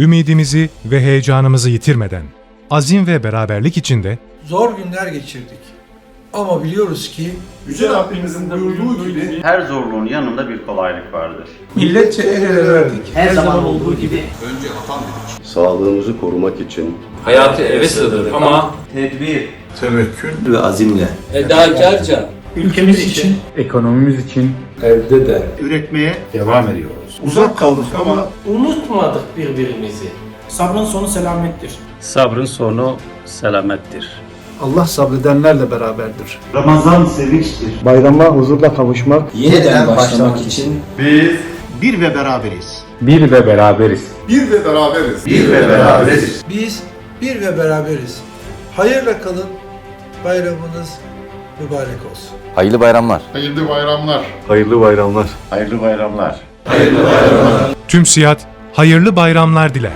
Ümidimizi ve heyecanımızı yitirmeden, azim ve beraberlik içinde Zor günler geçirdik. Ama biliyoruz ki Yüce Rabbimizin buyurduğu gibi Her zorluğun yanında bir kolaylık vardır. milletçe el ele verdik. Her zaman olduğu gibi Sağlığımızı korumak için Hayatı eve sığdırdık ama tedbir ve azimle fedakarca ülkemiz için ekonomimiz için üretmeye devam ediyoruz. Uzak kaldık ama unutmadık birbirimizi. Sabrın sonu selamettir. Sabrın sonu selamettir. Allah sabredenlerle beraberdir. Ramazan sevinçtir. Bayrama huzurla kavuşmak Yeniden başlamak için Biz bir ve beraberiz. bir ve beraberiz. Bir ve beraberiz. Bir ve beraberiz. Biz bir ve beraberiz. Hayırla kalın. Bayramınız mübarek olsun. hayırlı bayramlar. Hayırlı bayramlar. Hayırlı bayramlar. Hayırlı bayramlar. tüm siyat hayırlı bayramlar diler.